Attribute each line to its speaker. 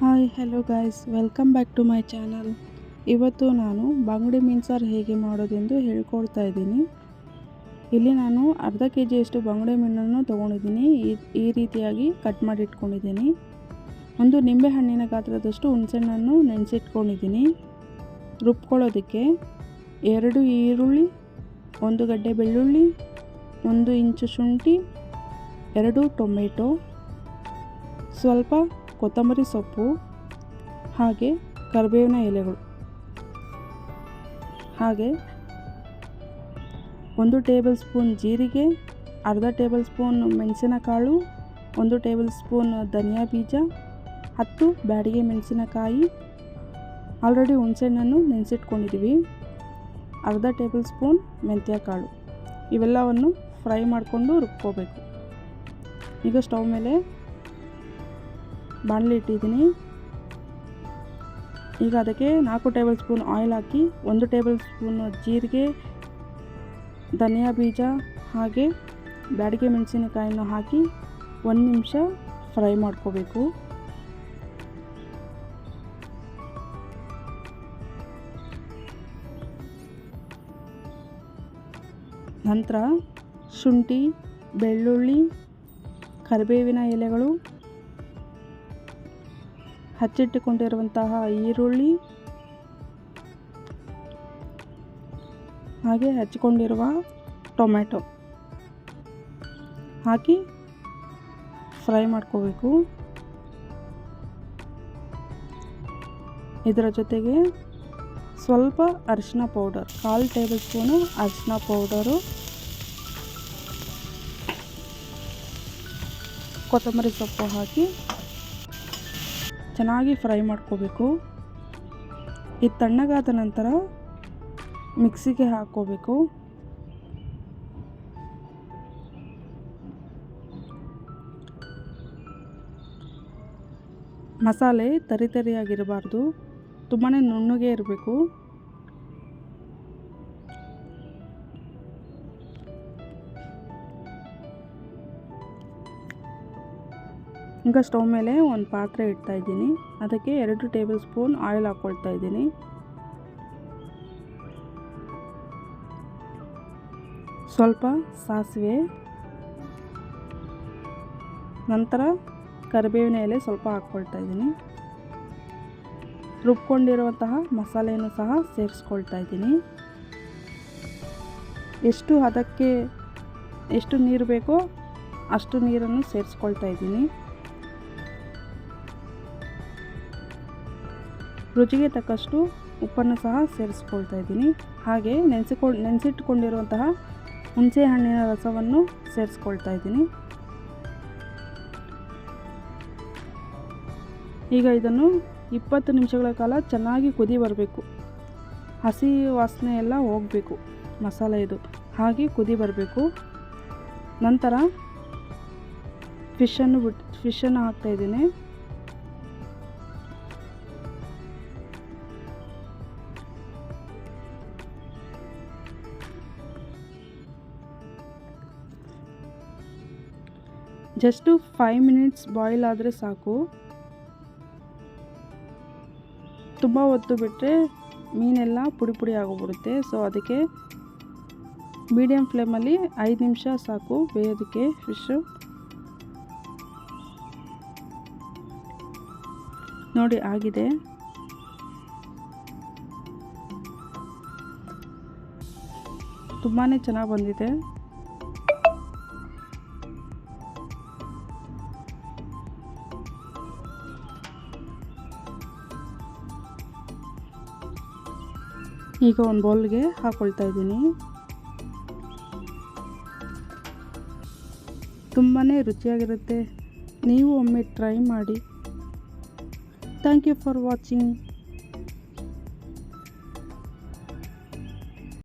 Speaker 1: Hi hello guys welcome back to my channel ಇವತ್ತು ನಾನು ಬಂಗುಡಿ ಮೀನು ಸಾರು ಹೇಗೆ ಮಾಡೋದೆಂದು ಹೇಳ್ಕೊಡ್ತಾ ಇದ್ದೀನಿ. ಇಲ್ಲಿ ನಾನು ಅರ್ಧ ಕೆ ಜಿಯಷ್ಟು ಬಂಗುಡೆ ಮೀನನ್ನು ತೊಗೊಂಡಿದ್ದೀನಿ. ಈ ರೀತಿಯಾಗಿ ಕಟ್ ಮಾಡಿ ಇಟ್ಕೊಂಡಿದ್ದೀನಿ ಒಂದು ನಿಂಬೆಹಣ್ಣಿನ ಗಾತ್ರದಷ್ಟು ಹುಣಸೆಹಣ್ಣನ್ನು ನೆನೆಸಿಟ್ಕೊಂಡಿದ್ದೀನಿ. ರುಬ್ಕೊಳ್ಳೋದಕ್ಕೆ ಎರಡು ಈರುಳ್ಳಿ, ಒಂದು ಗಡ್ಡೆ ಬೆಳ್ಳುಳ್ಳಿ, ಒಂದು ಇಂಚು ಶುಂಠಿ, ಎರಡು ಟೊಮೆಟೊ, ಸ್ವಲ್ಪ ಕೊತ್ತಂಬರಿ ಸೊಪ್ಪು ಹಾಗೆ ಕರಿಬೇವಿನ ಎಲೆಗಳು. ಹಾಗೆ ಒಂದು ಟೇಬಲ್ ಸ್ಪೂನ್ ಜೀರಿಗೆ, ಅರ್ಧ ಟೇಬಲ್ ಸ್ಪೂನ್ ಮೆಣಸಿನಕಾಳು, ಒಂದು ಟೇಬಲ್ ಸ್ಪೂನ್ ಧನಿಯಾ ಬೀಜ, ಹತ್ತು ಬ್ಯಾಡಿಗೆ ಮೆಣಸಿನಕಾಯಿ. ಆಲ್ರೆಡಿ ಹುಣಸೆಹಣ್ಣನ್ನು ನೆನೆಸಿಟ್ಕೊಂಡಿದ್ದೀವಿ ಅರ್ಧ ಟೇಬಲ್ ಸ್ಪೂನ್ ಮೆಂತ್ಯ ಕಾಳು ಇವೆಲ್ಲವನ್ನು ಫ್ರೈ ಮಾಡಿಕೊಂಡು ರುಬ್ಕೋಬೇಕು. ಈಗ ಸ್ಟವ್ ಮೇಲೆ ಬಾಣಲಿ ಇಟ್ಟಿದ್ದೀನಿ ಈಗ ಅದಕ್ಕೆ ನಾಲ್ಕು ಟೇಬಲ್ ಸ್ಪೂನ್ ಆಯಿಲ್ ಹಾಕಿ, ಒಂದು ಟೇಬಲ್ ಸ್ಪೂನು ಜೀರಿಗೆ, ಧನಿಯಾ ಬೀಜ ಹಾಗೆ ಬ್ಯಾಡಿಗೆ ಮೆಣಸಿನಕಾಯಿಯನ್ನು ಹಾಕಿ ಒಂದು ನಿಮಿಷ ಫ್ರೈ ಮಾಡ್ಕೋಬೇಕು. ನಂತರ ಶುಂಠಿ, ಬೆಳ್ಳುಳ್ಳಿ, ಕರಿಬೇವಿನ ಎಲೆಗಳು ಹಚ್ಚಿಟ್ಟುಕೊಂಡಿರುವಂತಹ ಈರುಳ್ಳಿ ಹಾಗೆ ಹಚ್ಚಿಕೊಂಡಿರುವ ಟೊಮ್ಯಾಟೊ ಹಾಕಿ ಫ್ರೈ ಮಾಡ್ಕೋಬೇಕು. ಇದರ ಜೊತೆಗೆ ಸ್ವಲ್ಪ ಅರಿಶಿನ ಪೌಡರ್, ಕಾಲು ಟೇಬಲ್ ಸ್ಪೂನು ಅರಿಶಿನ ಪೌಡರು, ಕೊತ್ತಂಬರಿ ಸೊಪ್ಪು ಹಾಕಿ ಚೆನ್ನಾಗಿ ಫ್ರೈ ಮಾಡ್ಕೋಬೇಕು. ಇದು ತಣ್ಣಗಾದ ನಂತರ ಮಿಕ್ಸಿಗೆ ಹಾಕ್ಕೋಬೇಕು. ಮಸಾಲೆ ತರಿತರಿಯಾಗಿರಬಾರ್ದು ತುಂಬಾ ನುಣ್ಣಗೆ ಇರಬೇಕು. ಈಗ ಸ್ಟವ್ ಮೇಲೆ ಒಂದು ಪಾತ್ರೆ ಇಡ್ತಾ ಇದ್ದೀನಿ. ಅದಕ್ಕೆ ಎರಡು ಟೇಬಲ್ ಸ್ಪೂನ್ ಆಯಿಲ್ ಹಾಕ್ಕೊಳ್ತಾ ಇದ್ದೀನಿ. ಸ್ವಲ್ಪ ಸಾಸಿವೆ. ನಂತರ ಕರಿಬೇವಿನ ಎಲೆ ಸ್ವಲ್ಪ ಹಾಕ್ಕೊಳ್ತಾ ಇದ್ದೀನಿ. ರುಬ್ಕೊಂಡಿರುವಂತಹ ಮಸಾಲೆಯನ್ನು ಸಹ ಸೇರಿಸ್ಕೊಳ್ತಾ ಇದ್ದೀನಿ. ಎಷ್ಟು ಅದಕ್ಕೆ ಎಷ್ಟು ನೀರು ಬೇಕೋ ಅಷ್ಟು ನೀರನ್ನು ಸೇರಿಸ್ಕೊಳ್ತಾ ಇದ್ದೀನಿ. ರುಚಿಗೆ ತಕ್ಕಷ್ಟು ಉಪ್ಪನ್ನು ಸಹ ಸೇರಿಸ್ಕೊಳ್ತಾ ಇದ್ದೀನಿ. ಹಾಗೆ ನೆನೆಸಿಕೊಂಡು ನೆನೆಸಿಟ್ಕೊಂಡಿರುವಂತಹ ಹುಣಸೆ ಹಣ್ಣಿನ ರಸವನ್ನು ಸೇರಿಸ್ಕೊಳ್ತಾ ಇದ್ದೀನಿ. ಈಗ ಇದನ್ನು ಇಪ್ಪತ್ತು ನಿಮಿಷಗಳ ಕಾಲ ಚೆನ್ನಾಗಿ ಕುದಿ ಬರಬೇಕು. ಹಸಿ ವಾಸನೆ ಎಲ್ಲ ಹೋಗಬೇಕು ಮಸಾಲೆ ಇದು. ಹಾಗೆ ಕುದಿ ಬರಬೇಕು. ನಂತರ ಫಿಶನ್ನು ಬಿಟ್ಟು ಫಿಶನ್ನು ಹಾಕ್ತಾಯಿದ್ದೀನಿ ಜಸ್ಟು ಫೈವ್ ಮಿನಿಟ್ಸ್ ಬಾಯ್ಲ್ ಆದರೆ ಸಾಕು. ತುಂಬ ಹೊತ್ತು ಬಿಟ್ಟರೆ ಮೀನೆಲ್ಲ ಪುಡಿ ಪುಡಿ ಆಗೋಗ್ಬಿಡುತ್ತೆ. ಸೊ ಅದಕ್ಕೆ ಮೀಡಿಯಮ್ ಫ್ಲೇಮಲ್ಲಿ ಐದು ನಿಮಿಷ ಸಾಕು ಬೇಯೋದಕ್ಕೆ ಫಿಶ್ಶು ನೋಡಿ, ಆಗಿದೆ. ತುಂಬಾ ಚೆನ್ನಾಗಿ ಬಂದಿದೆ. ಈಗ ಒಂದು ಬೌಲ್ಗೆ ಹಾಕ್ಕೊಳ್ತಾ ಇದ್ದೀನಿ. ತುಂಬಾ ರುಚಿಯಾಗಿರುತ್ತೆ. ನೀವು ಒಮ್ಮೆ ಟ್ರೈ ಮಾಡಿ. Thank you for watching.